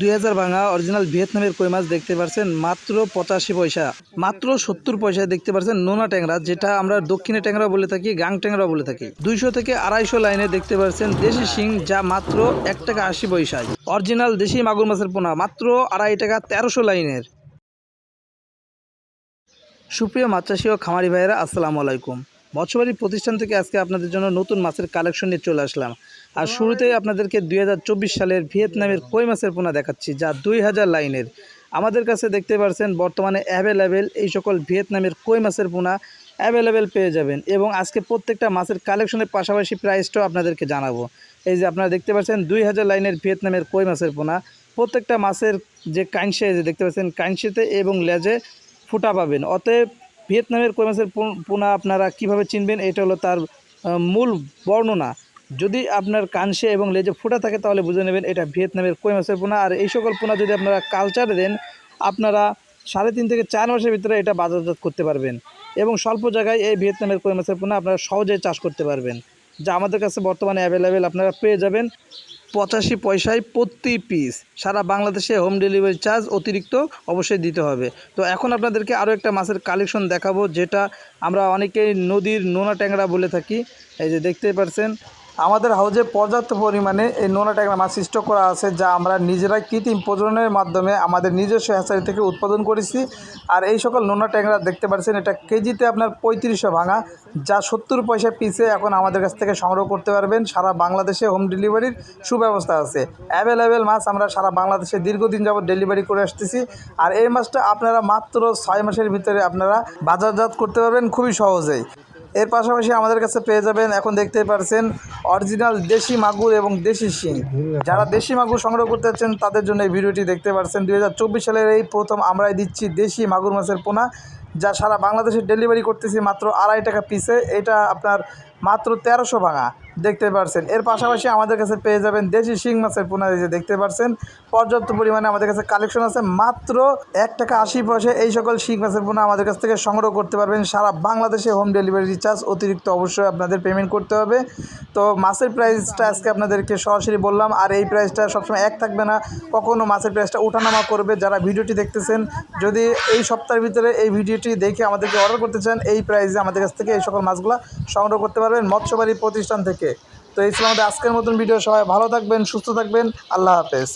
দুই হাজার ভাঙা অরিজিনাল ভিয়েতনামের কই মাছ দেখতে পাচ্ছেন মাত্র পঁচাশি পয়সা। মাত্র সত্তর পয়সায় দেখতে পাচ্ছেন নোনা ট্যাংরা, যেটা আমরা দক্ষিণে ট্যাংরা বলে থাকি, গাং ট্যাংরা বলে থাকি। দুইশো থেকে আড়াইশো লাইনে দেখতে পাচ্ছেন দেশি শিং, যা মাত্র এক টাকা আশি পয়সায়। অরিজিনাল দেশি মাগুর মাছের পোনা, মাত্র আড়াই টাকা তেরোশো লাইনের। সুপ্রিয় মাছ চাষি ও খামারি ভাইয়েরা, আসসালামু আলাইকুম। মৎস্যবাড়ি প্রতিষ্ঠান থেকে আজকে আপনাদের জন্য নতুন মাছের কালেকশন নিয়ে চলে আসলাম। আর শুরুতেই আপনাদেরকে দুই হাজার চব্বিশ সালের ভিয়েতনামের কই মাছের পোনা দেখাচ্ছি যা দুই হাজার লাইনের। আমাদের কাছে দেখতে পাচ্ছেন বর্তমানে অ্যাভেলেবেল এই সকল ভিয়েতনামের কই মাছের পোনা অ্যাভেলেবেল পেয়ে যাবেন এবং আজকে প্রত্যেকটা মাছের কালেকশনের পাশাপাশি প্রাইসটাও আপনাদেরকে জানাব। এই যে আপনারা দেখতে পাচ্ছেন দুই হাজার লাইনের ভিয়েতনামের কই মাছের পোনা। প্রত্যেকটা মাছের যে যে দেখতে পাচ্ছেন কাইনসেতে এবং লেজে ফুটা পাবেন। অতএব ভিয়েতনামের কই মাছের পোনা আপনারা কীভাবে চিনবেন, এটা হলো তার মূল বর্ণনা। যদি আপনার কানসে এবং লেজে ফুটা থাকে, তাহলে বুঝে নেবেন এটা ভিয়েতনামের কই মাছের পোনা। আর এই সকল পোনা যদি আপনারা কালচারে দেন, আপনারা সাড়ে তিন থেকে চার মাসের ভিতরে এটা বাজারজাত করতে পারবেন। এবং স্বল্প জায়গায় এই ভিয়েতনামের কই মাছের পোনা আপনারা সহজেই চাষ করতে পারবেন। যা আমাদের কাছে বর্তমানে অ্যাভেলেবেল আপনারা পেয়ে যাবেন। পঁচাশি পয়সায় প্রতি পিস সারা বাংলাদেশে হোম ডেলিভারি চার্জ অতিরিক্ত অবশ্যই দিতে হবে। তো এখন আপনাদেরকে আরও একটা মাছের কালেকশন দেখাবো, যেটা আমরা অনেকেই নদীর নোনা ট্যাংরা বলে থাকি। এই যে দেখতে পাচ্ছেন আমাদের হাউজে পর্যাপ্ত পরিমাণে এই নোনা ট্যাংরা মাছ স্টক করা আছে, যা আমরা নিজেরাই কৃত্রিম প্রজননের মাধ্যমে আমাদের নিজস্ব হ্যাচারি থেকে উৎপাদন করেছি। আর এই সকল নোনা ট্যাংরা দেখতে পাচ্ছেন, এটা কেজিতে আপনার পঁয়ত্রিশশো ভাঙা, যা সত্তর পয়সা পিসে এখন আমাদের কাছ থেকে সংগ্রহ করতে পারবেন। সারা বাংলাদেশে হোম ডেলিভারির সুব্যবস্থা আছে। অ্যাভেলেবেল মাছ আমরা সারা বাংলাদেশে দীর্ঘদিন যাবত ডেলিভারি করে আসতেছি। আর এই মাছটা আপনারা মাত্র ছয় মাসের ভিতরে আপনারা বাজারজাত করতে পারবেন খুবই সহজেই। এর পাশাপাশি আমাদের কাছে পেয়ে যাবেন, এখন দেখতে পারছেন, অরিজিনাল দেশি মাগুর এবং দেশি শিং। যারা দেশি মাগুর সংগ্রহ করতে চাচ্ছেন, তাদের জন্য এই ভিডিওটি দেখতে পারছেন। দুই হাজার চব্বিশ সালের এই প্রথম আমরাই দিচ্ছি দেশি মাগুর মাছের পোনা। যা সারা বাংলাদেশে ডেলিভারি করতেছি মাত্র আড়াই টাকা পিসে এটা আপনার মাত্র তেরোশো ভাঙা। দেখতে পারছেন। এর পাশাপাশি আমাদের কাছে পেয়ে যাবেন দেশি শিং মাছের পোনা। যে দেখতে পারছেন, পর্যাপ্ত পরিমাণে আমাদের কাছে কালেকশন আছে। মাত্র এক টাকা আশি পয়সায় এই সকল শিং মাছের পোনা আমাদের কাছ থেকে সংগ্রহ করতে পারবেন। সারা বাংলাদেশে হোম ডেলিভারি চার্জ অতিরিক্ত অবশ্যই আপনাদের পেমেন্ট করতে হবে। তো মাছের প্রাইসটা আজকে আপনাদেরকে সরাসরি বললাম। আর এই প্রাইসটা সবসময় এক থাকবে না। কখনও মাছের প্রাইসটা ওঠানামা করবে। যারা ভিডিওটি দেখতেছেন, যদি এই সপ্তাহের ভিতরে এই ভিডিওটি দেখে আমাদেরকে অর্ডার করতে চান, এই প্রাইসে আমাদের কাছ থেকে এই সকল মাছগুলো সংগ্রহ করতে পারবেন মৎস্যবাড়ি প্রতিষ্ঠান থেকে। তো এই ছিল আমাদের আজকের মতন ভিডিও সবাই ভালো থাকবেন, সুস্থ থাকবেন। আল্লাহ হাফেজ।